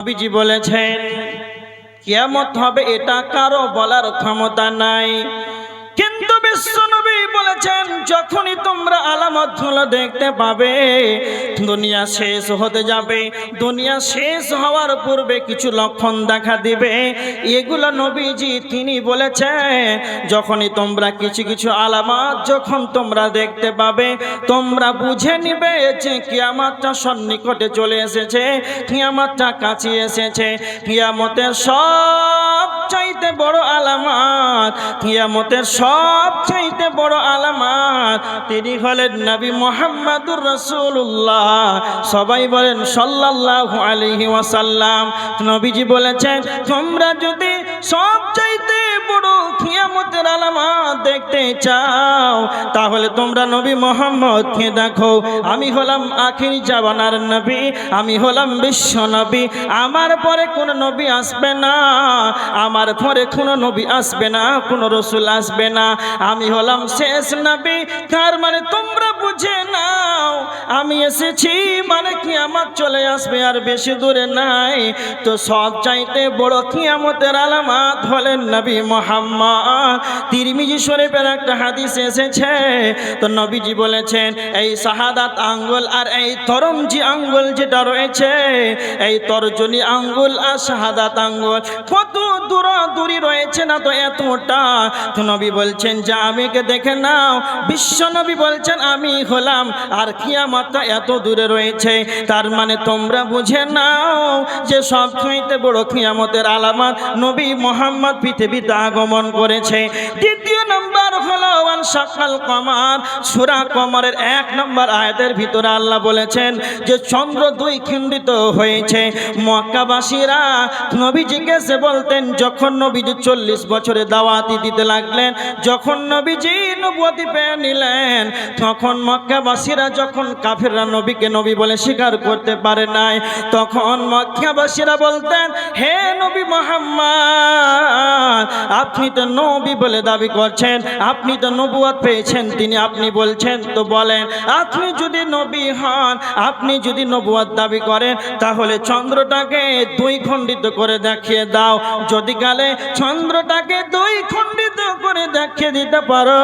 নবীজি বলেছেন কিয়ামত হবে এটা কারও বলার ক্ষমতা নাই। কিন্তু বিশ্বনবী বলেছেন যখনই তোমরা আলামতগুলো দেখতে পাবে, দুনিয়া শেষ হতে যাবে। দুনিয়া শেষ হওয়ার পূর্বে কিছু লক্ষণ দেখা দিবে। এগুলো নবীজি তিনি বলেছেন, যখনই তোমরা কিছু কিছু আলামত যখন তোমরা দেখতে পাবে, তোমরা বুঝে নিবে যে কিয়ামতটা সন্নিকটে চলে এসেছে, কিয়ামতটা কাছে এসেছে। কিয়ামতের সব চাইতে বড় আলামত, কিয়ামতের সব চাইতে বড় আলামত তিনি হলেন নবী মোহাম্মদুর রসুল্লাহ সবাই বলেন সাল্লাহ আলহি ওয়াসাল্লাম। নবীজি বলেছেন, তোমরা যদি সব চাইতে বড় কিয়ামতের আলামত দেখতে চাও, তাহলে তোমরা নবী মোহাম্মদকে দেখো। আমি হলাম আখির জাবানার নবী, আমি হলাম বিশ্ব নবী। আমার পরে কোন নবী আসবে না, আমার পরে কোনো নবী আসবে না, কোনো রসুল আসবে না। আমি হলাম শেষ নবী, তার মানে তোমরা বুঝে নাও, আমি এসেছি মানে কি আমার চলে আসবে আর বেশি দূরে নাই। তো সব চাইতে বড় কিয়ামতের আলামাত হলেন নবী মোহাম্মদ। তিরমিজি শরীফের একটা হাদিস এসেছে, তো নবীজি বলেছেন, এই শাহাদাত আঙ্গুল আর এই তরমজি আঙ্গুল যেটা রয়েছে, এই তর্জনী আঙ্গুল আর শাহাদাত আঙ্গুল কত দূরাদূরি রয়েছে না তো এতটা তো নবী বলছেন, যে আমিকে দেখে নাও। বিশ্ব নবী বলছেন, আমি হলাম আর কিয়ামতটা এত দূরে রয়েছে। তার মানে তোমরা বুঝে নাও যে সব চাইতে বড় কিয়ামতের আলামত নবী মোহাম্মদ পৃথিবীতে আগমন করেছে দ্বিতীয় নম্বর হলো, ওয়ান সকাল কমার, সুরা কমারের এক নম্বর আয়াতের ভিতরে আল্লাহ বলেছেন যে, চন্দ্র দুই খণ্ডিত হয়েছে। মক্কাবাসীরা নবীজিকে সে বলতেন, যখন নবীজি চল্লিশ বছরে দাওয়াতি দিতে লাগলেন, যখন নবীজি নবুয়তি পেয়ে নিলেন, তখন মক্কাবাসীরা যখন কাফেররা নবীকে নবী বলে স্বীকার করতে পারে নাই, তখন মক্কাবাসীরা বলতেন, হে নবী মোহাম্মদ, আপনি তো নবী বলে দাবি করছেন, আপনি তো নবুয়াত পেয়েছেন। তিনি আপনি বলছেন, তো বলেন, আপনি যদি নবী হন, আপনি যদি নবুয়াত দাবি করেন, তাহলে চন্দ্রটাকে দুই খণ্ডিত করে দেখিয়ে দাও। যদি কালে চন্দ্রটাকে দুই খণ্ডিত করে দেখিয়ে দিতে পারো,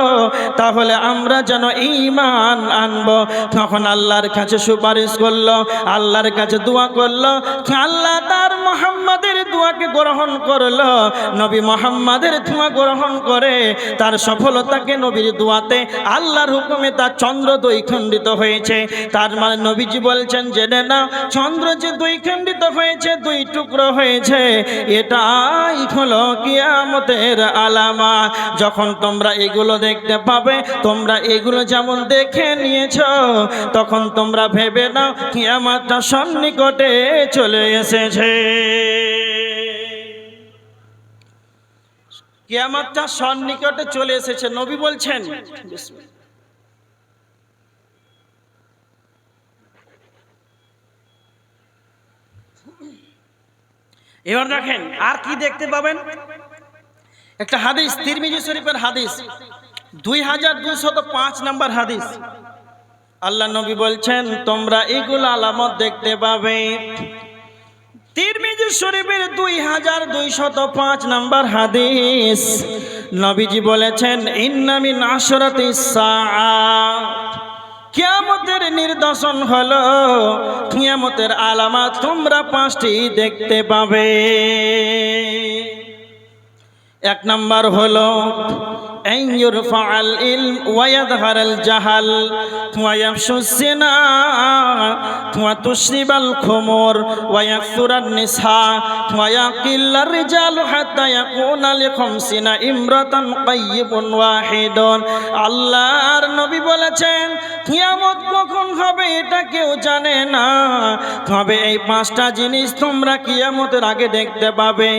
তাহলে আমরা যেন ইমান আনব। তখন আল্লাহর কাছে সুপারিশ করল, আল্লাহর কাছে দোয়া করল, আল্লাহ মোহাম্মদের দোয়াকে গ্রহণ করল। নবী মোহাম্মদের ধোঁয়া গ্রহণ করে, তার সফলতাকে নবীর দোয়াতে আল্লাহর হুকুমে তার চন্দ্র দুই খণ্ডিত হয়েছে। তার মানে নবীজি বলছেন, জেনে না চন্দ্র যে দুই খণ্ডিত হয়েছে, দুই টুকরো হয়েছে। এটাই হলো কিয়ামতের আলামা। যখন তোমরা এগুলো দেখতে পাবে, তোমরা এগুলো যেমন দেখে নিয়েছ, তখন তোমরা ভেবে নাও, কিয়ামতটা সন্নিকটে চলে এসেছে। কিয়ামতটা সন্নিকটে চলে এসেছে। নবী বলছেন, এবার দেখেন, আর কি দেখতে পাবেন? একটা হাদিস, তিরমিজি শরীফের হাদিস, দুই হাজার দুইশত পাঁচ নম্বর হাদিস। আল্লাহ নবী বলছেন, তোমরা এগুলো আলামত দেখতে পাবে। তিরমিজি শরীফের দুই হাজার দুইশত পাঁচ নম্বর হাদিস। নবীজি বলেছেন ইন্নামিন আশরাতি কিয়ামতের নির্দশন হলো, কিয়ামতের আলামত তোমরা পাঁচটি দেখতে পাবে। এক নম্বর হলো أن يرفع العلم ويظهر الجهل ويفشو الزنا وتشرب الخمور ويكثر النساء ويقل الرجال حتى يكون لخمسين امرأة قيب واحد আল্লাহর নবী বলেছেন কিয়ামত কখন হবে এটা কেউ জানে না তবে এই পাঁচটা জিনিস তোমরা কিয়ামতের আগে দেখতে পাবে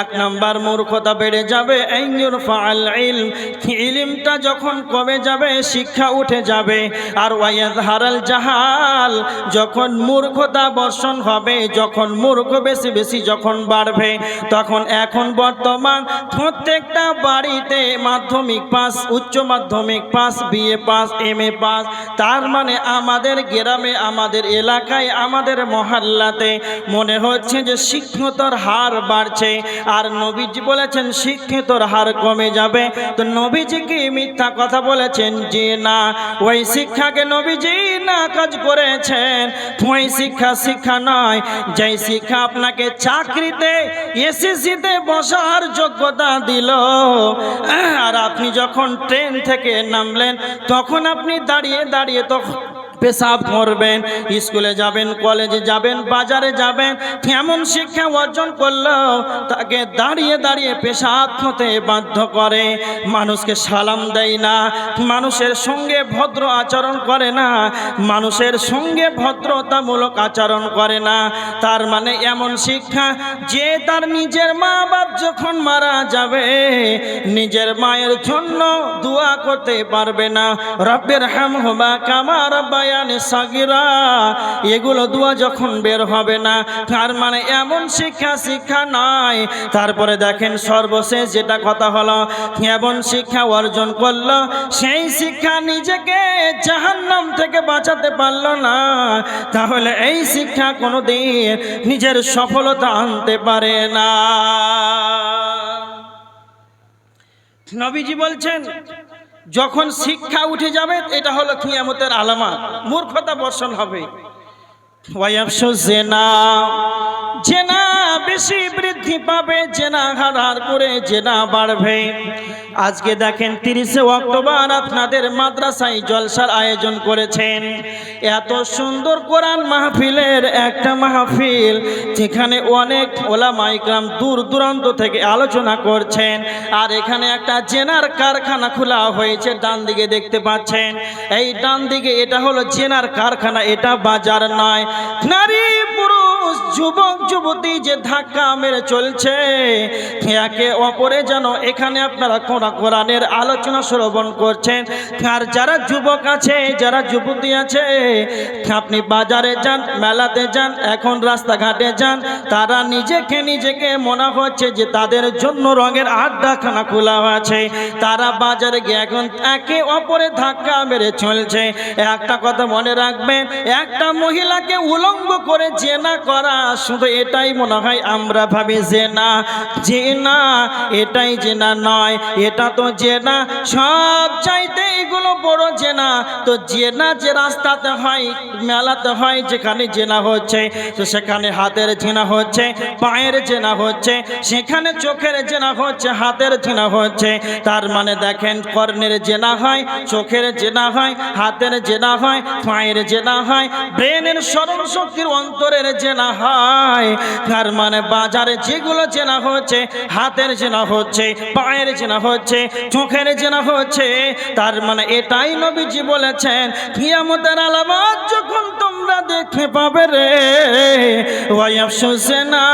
এক নাম্বার মূর্খতা বেড়ে যাবে আইয়ুর ফাআল ইলম ইলিমটা যখন কমে যাবে, শিক্ষা উঠে যাবে। আর ওয়াইয়াদ হারাল জাহাল, যখন মূর্খতা বর্ষণ হবে, যখন মূর্খ বেশি বেশি যখন বাড়বে, তখন এখন বর্তমান প্রত্যেকটা বাড়িতে মাধ্যমিক পাস, উচ্চ মাধ্যমিক pass, BA pass M A pass, তার মানে আমাদের গ্রামে, আমাদের এলাকায়, আমাদের মহল্লাতে মনে হচ্ছে যে শিক্ষিতর হার বাড়ছে। আর নবীজি বলেছেন শিক্ষিতর হার কমে যাবে। তো নবীজি কি মিথ্যা কথা বলেছেন, যে না, ওই শিক্ষাকে নবীজি না কাজ করেছেন। ওই শিক্ষা শিক্ষা নয়, যেই শিক্ষা আপনাকে চাকরিতে, এসএসসিতে বসার যোগ্যতা দিল। আর আপনি যখন ট্রেন থেকে নামলেন, তখন আপনি দাঁড়িয়ে দাঁড়িয়ে তখন পেশাব করবেন, স্কুলে যাবেন, কলেজে যাবেন, বাজারে যাবেন এমন শিক্ষা অর্জন করল, তাকে দাঁড়িয়ে দাঁড়িয়ে পেশাব হতে বাধ্য করে। মানুষকে সালাম দেয় না, মানুষের সঙ্গে ভদ্র আচরণ করে না, মানুষের সঙ্গে ভদ্রতামূলক আচরণ করে না। তার মানে এমন শিক্ষা, যে তার নিজের মা বাপ যখন মারা যাবে, নিজের মায়ের জন্য দোয়া করতে পারবে না। রব্বের হাম হবা কামার বায়ান সাগিরা, এগুলো দোয়া যখন বের হবে না, তার মানে এমন শিক্ষা শিক্ষা নয় তারপরে দেখেন সর্বশেষ যেটা কথা হলো, এমন শিক্ষা অর্জন করল, সেই শিক্ষা নিজেকে জাহান্নাম থেকে বাঁচাতে পারল না। তাহলে এই শিক্ষা কোনোদিন নিজের সফলতা আনতে পারে না। নবীজি বলছেন যখন শিক্ষা উঠে যাবে, এটা হলো কিয়ামতের আলামত। মূর্খতা বর্ষণ হবে। জেনা। জেনা বেশি বৃদ্ধি পাবে, জেনা হার হার করে জেনা বাড়বে। আজকে দেখেন তিরিশে অক্টোবর আপনাদের মাদ্রাসায় জলসার আয়োজন করেছেন। এত সুন্দর কোরআন মাহফিলের একটা মাহফিল যেখানে অনেক ওলা মাইকরাম দূর দূরান্ত থেকে আলোচনা করছেন আর এখানে একটা জেনার কারখানা খোলা হয়েছে, ডান দিকে দেখতে পাচ্ছেন। এই ডান দিকে এটা হলো জেনার কারখানা, এটা বাজার নয়। নারী পুরুষ যুবক, যুবতী যে ধাক্কা মেরে চলছে, একে অপরে যেন এখানে আপনারা কোরআন, কোরআনের আলোচনা শ্রবণ করছেন। আর যারা যুবক আছে, যারা যুবতী আছে, আপনি বাজারে যান, মেলাতে যান, এখন রাস্তাঘাটে যান, তারা নিজেকে নিজেকে মনে হচ্ছে যে তাদের জন্য রঙের আড্ডাখানা খোলা আছে। তারা বাজারে গিয়ে এখন একে অপরে ধাক্কা মেরে চলছে। একটা কথা মনে রাখবেন, একটা মহিলাকে উলঙ্গ করে জেনা করা শুধু এটাই মনে হয় আমরা ভাবি যে না যে না এটাই জেনা নয় এটা তো জেনা সব চাইতে এগুলো বড় জেনা তো জেনা যে রাস্তাতে হয় মেলাতে হয় যেখানে জেনা হচ্ছে তো সেখানে হাতের জেনা হচ্ছে পায়ের জেনা হচ্ছে সেখানে চোখের জেনা হচ্ছে হাতের জেনা হচ্ছে তার মানে দেখেন কর্ণের জেনা হয় চোখের জেনা হয় হাতের জেনা হয় পায়ের জেনা হয় ব্রেনের স্মরণ শক্তির অন্তরের জেনা হয়। তার মানে বাজারে যেগুলো চেনা হচ্ছে, হাতের চেনা হচ্ছে, পায়ের চেনা হচ্ছে, চোখের চেনা হচ্ছে, তার মানে এটাই নবীজি বলেছেন, কিয়ামতের আলামত যখন তোমরা দেখতে পাবে রে জেনা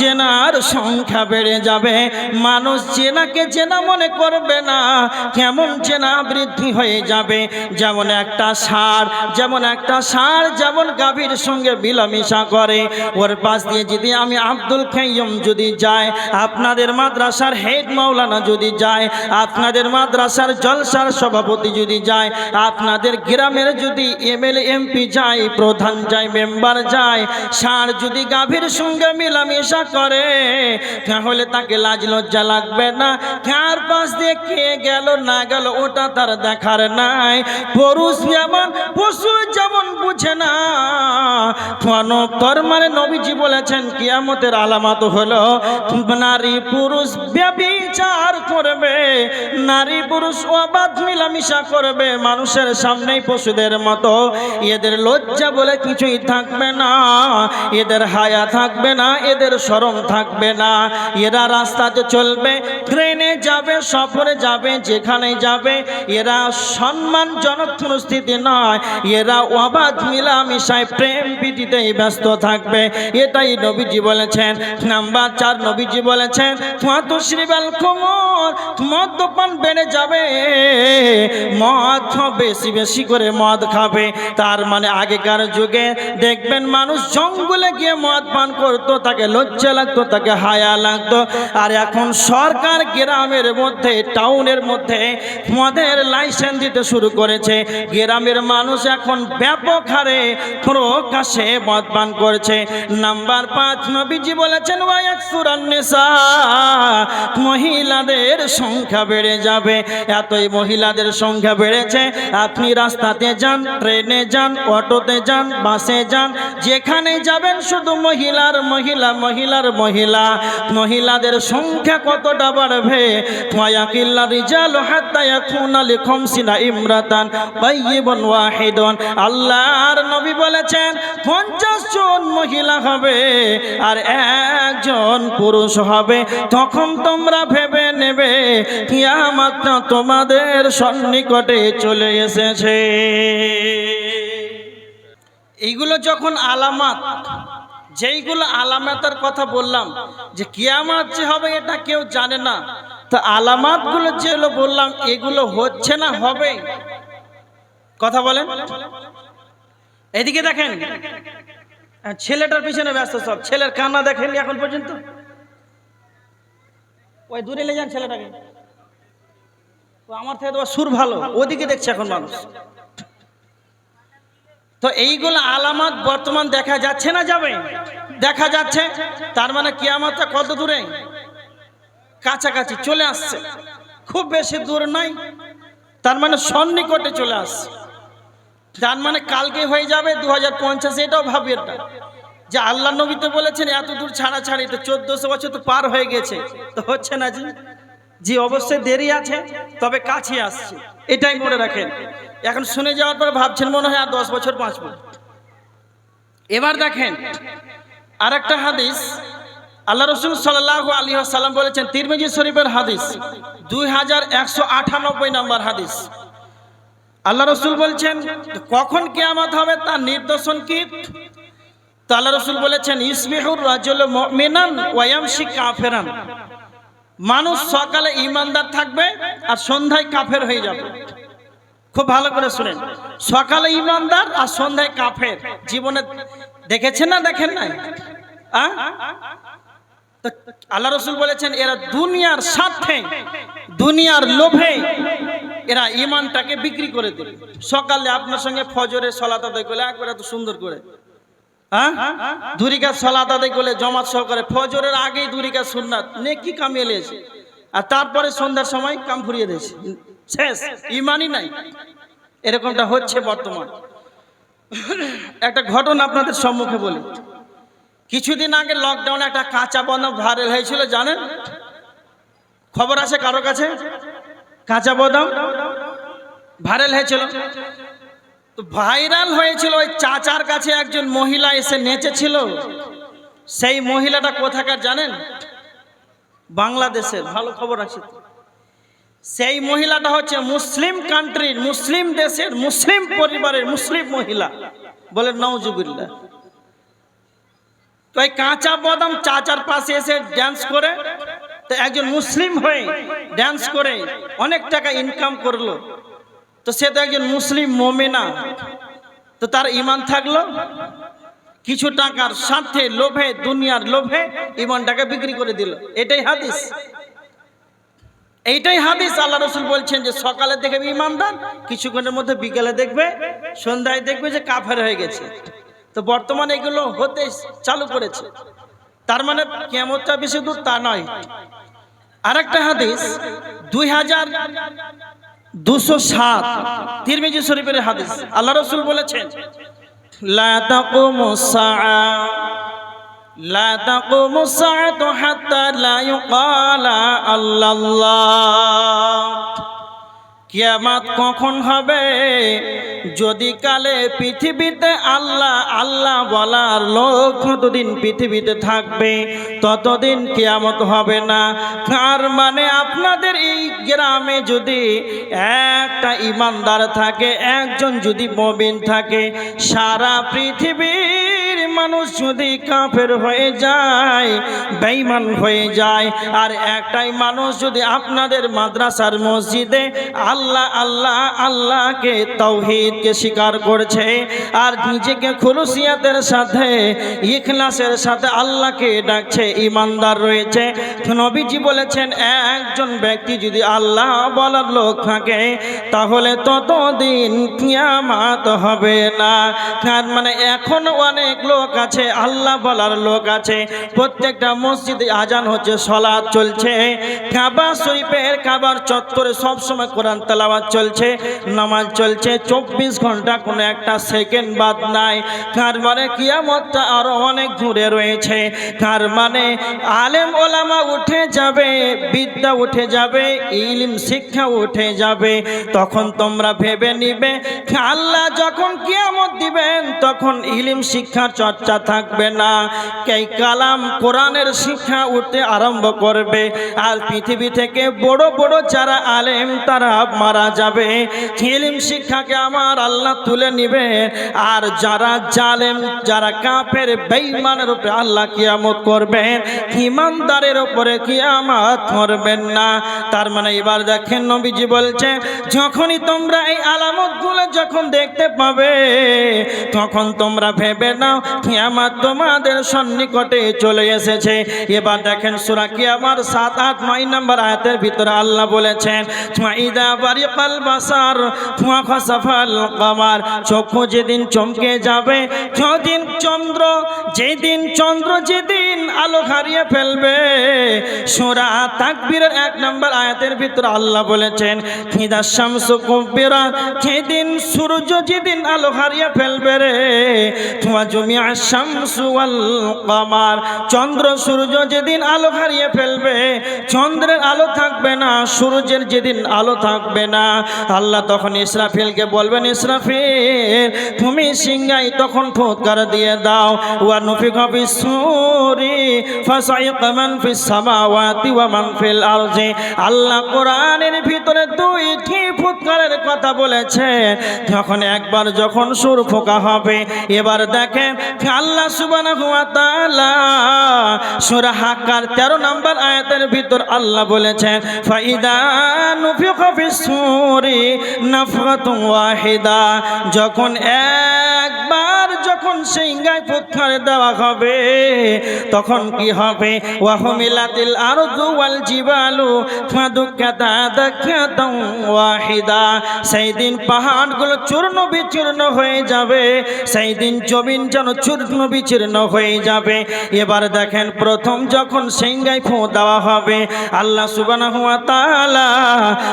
জেনার সংখ্যা বেড়ে যাবে, মানুষ জেনাকে জেনা মনে করবে না, কেমন জেনা বৃদ্ধি হয়ে যাবে, যেমন একটা সার যেমন একটা সার যেমন গাভীর সঙ্গে মিলামিশা করে। ওর পাশ দিয়ে যদি আমি আব্দুল খাইয়ম যদি যাই আপনাদের মাদ্রাসার হেড মাওলানা যদি যায়, আপনাদের মাদ্রাসার জলসার সভাপতি যদি যায়, আপনাদের গ্রামের যদি এমএলএ এমপি যায়, প্রধান যায়, মেম্বার যায় সার যদি গাভীর সঙ্গে মিলামিশা করে, তাহলে তাকে লাজ লজ্জা লাগবে না। কার পাশ দিয়ে কে গেল না গেল ওটা তার দেখার নাই। পুরুষ যেমন, পশু যেমন বুঝে না মানে নবীজি বলেছেন, কিয়ামতের আলামত হলো নারী পুরুষ ব্যবিচার করবে, নারী পুরুষ অবাধ মিলামিশা করবে, মানুষের সামনেই পশুদের মতো। এদের লজ্জা বলে কিছুই থাকবে না, এদের হায়া থাকবে না, এদের শরম থাকবে না। এরা রাস্তাতে চলবে, ট্রেনে যাবে, সফরে যাবে যেখানে যাবে, এরা সম্মানজনক পরিস্থিতি নয়, এরা অবাধ মিলামিশায় প্রেম প্রীতিতেই ব্যস্ত থাকবে। এটাই নবীজি বলেছেন। নাম্বার চার নবীজি বলেছেন তোমার তো শ্রীবাল কুমোর মদ্যপান বেড়ে যাবে। মদ বেশি বেশি করে মদ খাবে। তার মানে আগেকার যুগে দেখবেন মানুষ জঙ্গলে গিয়ে মদ পান করতো, তাকে লজ্জা লাগতো, তাকে হায়া লাগতো। আর এখন সরকার গ্রামের মধ্যে, টাউনের মধ্যে মদের লাইসেন্স দিতে শুরু করেছে। গ্রামের মানুষ এখন ব্যাপক হারে প্রকাশে মদ পান করছে। নাম্বার পাঁচ, নবীজি বলেছেন মহিলাদের সংখ্যা বেড়ে যাবে। এতই মহিলাদের সংখ্যা বেড়েছে, আপনি রাস্তাতে যান, ট্রেনে যান, অটোতে যান, বাসে যান, যেখানে যাবেন শুধু মহিলার মহিলা মহিলার মহিলা। মহিলাদের সংখ্যা কতটা বাড়বে? ওয়াকিল্লা রিজাল ইমরাতান নবী বলেছেন 50 জন মহিলা হবে আর একজন পুরুষ হবে, তখন তোমরা ভেবে নেবে কিয়ামতটা তোমাদের সন্নিকটে চলে এসেছে। এইগুলো যখন আলামাত, যেইগুলো আলামাতের কথা বললাম, যে কিয়ামত যে হবে এটা কেউ জানে না, তো আলামাতগুলো যেগুলো বললাম, এগুলো হচ্ছে না হবে? কথা বলেন। এদিকে দেখেন ছেলেটার পিছনে ব্যস্ত সব। ছেলের কান্না দেখেননি এখন পর্যন্ত? ওই দূরে নিয়ে যান ছেলেটাকে। ও আমার থেকে তো সুর ভালো, ওদিকে দেখছে এখন মানুষ। তো এইগুলো আলামত বর্তমান দেখা যাচ্ছে না যাবে? দেখা যাচ্ছে, তার মানে কিয়ামতটা কত দূরে? কাছাকাছি চলে আসছে। খুব বেশি দূর নাই, তার মানে সন্নিকটে চলে আসছে। তার মানে কালকে হয়ে যাবে দু হাজার পঞ্চাশে, এটাও ভাবি এটা যে আল্লাহ নবীতে বলেছেন, এত দূর ছাড়া ছাড়ি তো চোদ্দশো বছর তো পার হয়ে গেছে। তো হচ্ছে না জি? জি, অবশ্যই দেরি আছে, তবে কাছে আসছে। এটাই মনে রাখেন। এখন শুনে যাওয়ার পর ভাবছেন, মনে হয় আর দশ বছর বাঁচব। এবার দেখেন আর একটা হাদিস, আল্লাহ রসুল সাল্লাহ আলী সাল্লাম বলেছেন, তিরমিজি শরীফের হাদিস, দুই হাজার একশো আটানব্বই নম্বর হাদিস। আল্লাহ রসুল বলছেন, কখন কেয়ামত হবে তার নির্দেশন কি? আল্লাহ রসুল বলেছেন ইসমিহুর রাজল মিনান ওয়ামশি কাফেরান। মানুষ সকালে ইমানদার থাকবে আর সন্ধ্যায় কাফের হয়ে যাবে। খুব ভালো করে শুনেন। সকালে ইমানদার আর সন্ধ্যায় কাফের। জীবনে দেখেছেন না দেখেন নাই? আল্লাহ রসুল বলেছেন, এরা দুনিয়ার স্বার্থে, দুনিয়ার লোভে এরা ইমানটাকে বিক্রি করে দেবে সকালে আপনার সঙ্গে ফজরে সলাত আদায় করলে একবারে এত সুন্দর করে। হ্যাঁ? দুরিকা সলাত আদায় করলে জমাত সহকারে ফজরের আগেই দুরিকা সুন্নাত। নেকি কামিয়ে লিয়েছে আর তারপরে সন্ধ্যার সময় কাম ফুরিয়ে দিয়েছে শেষ। ইমানই নাই। এরকমটা হচ্ছে বর্তমান। একটা ঘটনা আপনাদের সম্মুখে বলি। কিছুদিন আগে লকডাউনে একটা কাঁচা বাদাম ভাইরাল হয়েছিল, জানেন? খবর আছে কারও কাছে? কাঁচা বাদাম, ভাইরাল হয়েছিল। তো ভাইরাল হয়েছিল ওই চাচার কাছে একজন মহিলা এসে নেচেছিল। সেই মহিলাটা কোথাকার জানেন? বাংলাদেশের ভালো খবর আছে সেই মহিলাটা হচ্ছে মুসলিম কান্ট্রির মুসলিম দেশের, মুসলিম পরিবারের মুসলিম মহিলা বলে নওজুবিল্লা তো এই কাঁচা বাদাম চাচার পাশে এসে ড্যান্স করে তো একজন মুসলিম হয়ে ড্যান্স করে অনেক টাকা ইনকাম করল। তো সে তো একজন মুসলিম মোমেনা তো তার ইমান থাকল। কিছু টাকার সাথে, লোভে, দুনিয়ার লোভে ইমানটাকে বিক্রি করে দিল। এটাই হাদিস। এইটাই হাদিস। আল্লাহ রসুল বলছেন যে সকালে দেখবে ইমানদার, কিছুক্ষণের মধ্যে বিকেলে দেখবে, সন্ধ্যায় দেখবে যে কাফের হয়ে গেছে। তো বর্তমানে এগুলো হতে চালু করেছে। তার মানে কেমনটা বেশি দূর তা নয়। আরেকটা হাদিস দুই হাজার দুশো সাত তিরমিজি শরীফের হাদিস। আল্লাহ রসুল বলেছেন, লা তাকুমু সাআ, লা তাকুমু সাআতু হাত্তা আল্লাহ কিয়ামাত কখন হবে? যদি কালে পৃথিবীতে আল্লাহ আল্লাহ বলার লোক যতদিন পৃথিবীতে থাকবে, ততদিন কিয়ামত হবে না। তার মানে আপনাদের এই গ্রামে যদি একটা ইমানদার থাকে, একজন যদি মবিন থাকে, সারা পৃথিবীর মানুষ যদি কাফের হয়ে যায়, বেঈমান হয়ে যায়, আর একটাই মানুষ যদি আপনাদের মাদ্রাসার মসজিদে আল্লাহ আল্লাহ, আল্লাহকে, তৌহিদকে স্বীকার করছে, আর নিজেকে খুলুসিয়াতের সাথে, ইখলাসের সাথে আল্লাহকে ডাকছে ইমানদার রয়েছে নবীজি বলেছেন, একজন ব্যক্তি যদি আল্লাহ বলার লোক থাকে, তাহলে ততদিন কিয়ামাত হবে না। তার মানে এখন অনেক লোক আছে, আল্লাহ বলার লোক আছে। প্রত্যেকটা মসজিদে আজান হচ্ছে সলাদ চলছে। কাবা শরীফের কাবার চত্বরে সবসময় কোরআন তেলাওয়াত চলছে, নামাজ চলছে। চব্বিশ ঘণ্টা কোনো একটা সেকেন্ড বাদ নাই। তার মানে কিয়ামতটা আরও অনেক দূরে রয়েছে। তার মানে আলেম ওলামা উঠে যাবে, বিদ্যা উঠে যাবে, ইলিম, শিক্ষা উঠে যাবে। তখন তোমরা ভেবে নিবে, আল্লাহ যখন কিয়ামত দিবেন, তখন ইলিম, শিক্ষার চর্চা থাকবে না। এই কালাম কোরআনের শিক্ষা উঠতে আরম্ভ করবে। আর পৃথিবী থেকে বড় বড় যারা আলেম, তারা মারা যাবে। ইলিম শিক্ষাকে আমার আল্লাহ তুলে নিবে আর যারা জালেম, যারা কাফের, বেঈমানের উপরে আল্লাহ কিয়ামত করবেন। ইমানদারের উপরে কিয়ামত করবেন না। তার মানে এবার দেখেন নবীজি বলছে, যখনই তোমরা এই আলামতগুলো যখন দেখতে পাবে, তখন তোমরা ভেবে নাও কিয়ামত তোমাদের সন্নিকটে চলে এসেছে। এবার দেখেন সূরা কিয়ামার সাত, আট, নয় নম্বর আয়াতের ভিতরে আল্লাহ বলেছেন ইদা বারিকাল বাসার ফুয়া খসাফাল কমার। চক্ষু যেদিন চমকে যাবে, যেদিন চন্দ্র যেদিন চন্দ্র যেদিন আলো হারিয়ে ফেলবে। সোরা তাকবীরের এক নম্বর আয়াতের ভিতরে আল্লাহ বলেছেন খিদা শামসু কুব্বিরা যেদিন সূর্য যেদিন আলো হারিয়ে ফেলবে রে তোমার জমি শামসু কামার চন্দ্র সূর্য যেদিন আলো হারিয়ে ফেলবে, চন্দ্রের আলো থাকবে না, সূর্যের যেদিন আলো থাকবে না। আল্লাহ তখন ইসরাফিলকে বলবেন, ইসরাফিল, তুমি সিংহাই তখন ফুৎকার দিয়ে দাও। ওয়া নুফিক বিসুরি আল্লাহ কোরআনের ভিতরে দুইটি ফুৎকারের কথা যখন একবার যখন সুর ফোকা হবে, এবার দেখেন আল্লাহ সুবহানাহু ওয়া হাক্কার 13 নম্বর আয়াতের ভিতর আল্লাহ বলেছেন, ফাইদা ওয়াহিদা। যখন একবার যখন সিংহায় ফুৎকার দেওয়া হবে, তখন কি হবে? ওয়াহমিলাতিল ওয়াল জিবালু ফাদুকাতা ওয়াহিদা। সেই দিন পাহাড়গুলো চূর্ণ বিচূর্ণ হয়ে যাবে সেই দিন জমিন যেন চূর্ণ বিচূর্ণ হয়ে যাবে। এবার দেখেন প্রথম যখন সিংহায় ফোঁ দেওয়া হবে, আল্লাহ সুবহানাহু ওয়া তাআলা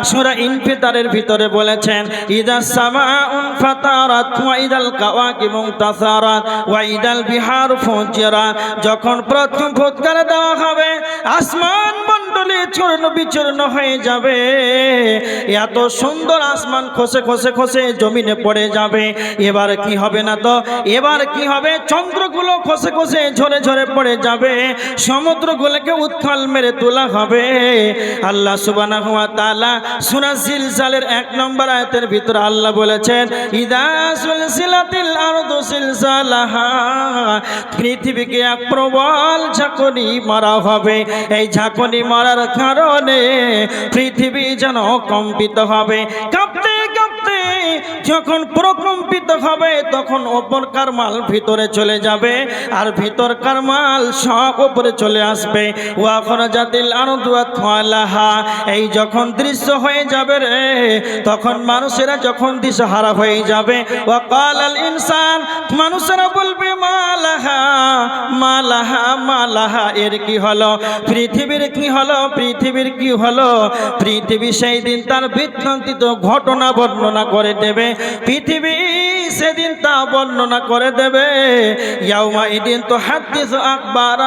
সূরা ইনফিতারের ভিতরে বলেছেন, ইদা সামাউন ফাতারাত ওয়া ইদাল কাওয়াকিবু তাসারাত ওয়া ইদাল বিহার ফুজিরাত যখন প্রথম ফুৎকার দেওয়া হবে আসমান মণ্ডলী চূর্ণ বিচূর্ণ হয়ে যাবে। এত সুন্দর আসমান খসে খসে খসে জমিনে পড়ে যাবে। এবার কি হবে না তো? এবার কি হবে? চন্দ্রগুলো খসে খসে ঝরে ঝরে পড়ে যাবে। সমুদ্রগুলোকে উত্থাল মেরে তোলা হবে। আল্লাহ সুবহানাহু ওয়া তাআলা সূরা জিলজালের এক নম্বর আয়াতের ভিতরে আল্লাহ বলেছেন, ইদা সুলসিলাতিল আরদু সিলসালাহা পৃথিবীকে এক প্রবল ঝাঁকুনি মারা হবে। এই ঝাঁকুনি মারার কারণে পৃথিবী যেন কম্পিত হবে। কাঁপতে কাঁপতে যখন প্রকম্পিত হবে, তখন ওপরকার মাল ভিতরে চলে যাবে আর ভিতরকার মাল সব ওপরে চলে আসবে। ওয়াখন জাতিল আনন্দুয়ালাহা এই যখন দৃশ্য হয়ে যাবে রে, তখন মানুষেরা যখন দিশহারা হয়ে যাবে। ওয়াকাল আল ইনসান, মানুষেরা বলবে মালাহা মালাহা মালাহা, এর কি হলো? পৃথিবীর কি হলো? পৃথিবীর কি হলো? পৃথিবী সেই দিন তার বৃত্তান্তিত ঘটনা বর্ণনা করে দেবে। পৃথিবী সেদিন তা বর্ণনা করে দেবে। ইয়াউমা এদিন তো হাদিস আকবার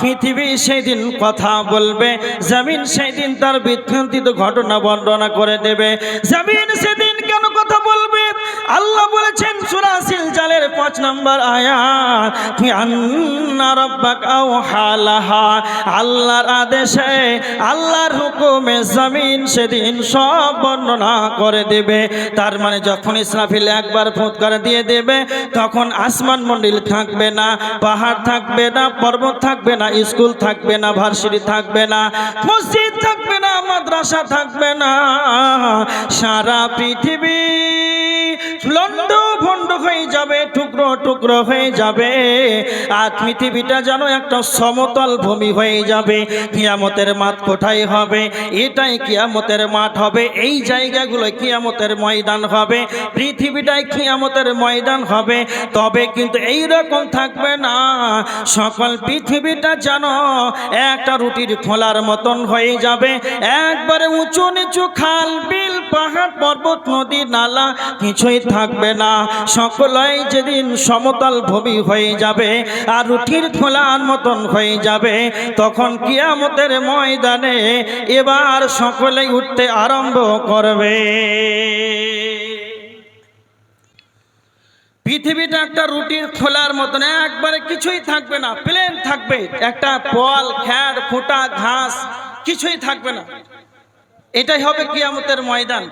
পৃথিবী সেদিন কথা বলবে। জমিন সেদিন তার বৃত্তান্তিত ঘটনা বর্ণনা করে দেবে। জমিন সেদিন কেন কথা বলবে? আল্লাহ বলেছেন সুরাসিল জালের পাঁচ নম্বর আয়াত আল্লাহর আদেশে, আল্লাহর হুকুমে জমিন সেদিন সব বর্ণনা করে দেবে। তার মানে যখন ইসরাফিল একবার ফুৎকার দিয়ে দেবে, তখন আসমান মন্ডিল থাকবে না, পাহাড় থাকবে না, পর্বত থাকবে না, স্কুল থাকবে না, ভার্সিটি থাকবে না, মসজিদ থাকবে না, মাদ্রাসা থাকবে না। সারা পৃথিবী লন্ড ভন্ড হয়ে যাবে, টুকরো টুকরো হয়ে যাবে। আর পৃথিবীটা যেন একটা সমতল ভূমি হয়ে যাবে। কিয়ামতের মাঠ কোথায় হবে? এটাই কিয়ামতের মাঠ হবে। এই জায়গাগুলো কিয়ামতের ময়দান হবে। পৃথিবীটাই কিয়ামতের ময়দান হবে। তবে কিন্তু এই রকম থাকবে না। সকল পৃথিবীটা যেন একটা রুটির খোলার মতন হয়ে যাবে। একবারে উঁচু নিচু খাল, বিল, পাহাড়, পর্বত, নদী, নালা কিছুই থাকবে না। সকলাই যেদিন সমতল ভূমি হয়ে যাবে আর রুটির খোলার মতন হয়ে যাবে, তখন কিয়ামতের ময়দানে এবার সকলেই উঠতে আরম্ভ করবে। পৃথিবীটা একটা রুটির খোলার মতন, একবারে কিছুই থাকবে না প্লেন থাকবে। একটা পল খ্যার ফুটা ঘাস কিছুই থাকবে না। এটাই হবে কিয়ামতের ময়দান।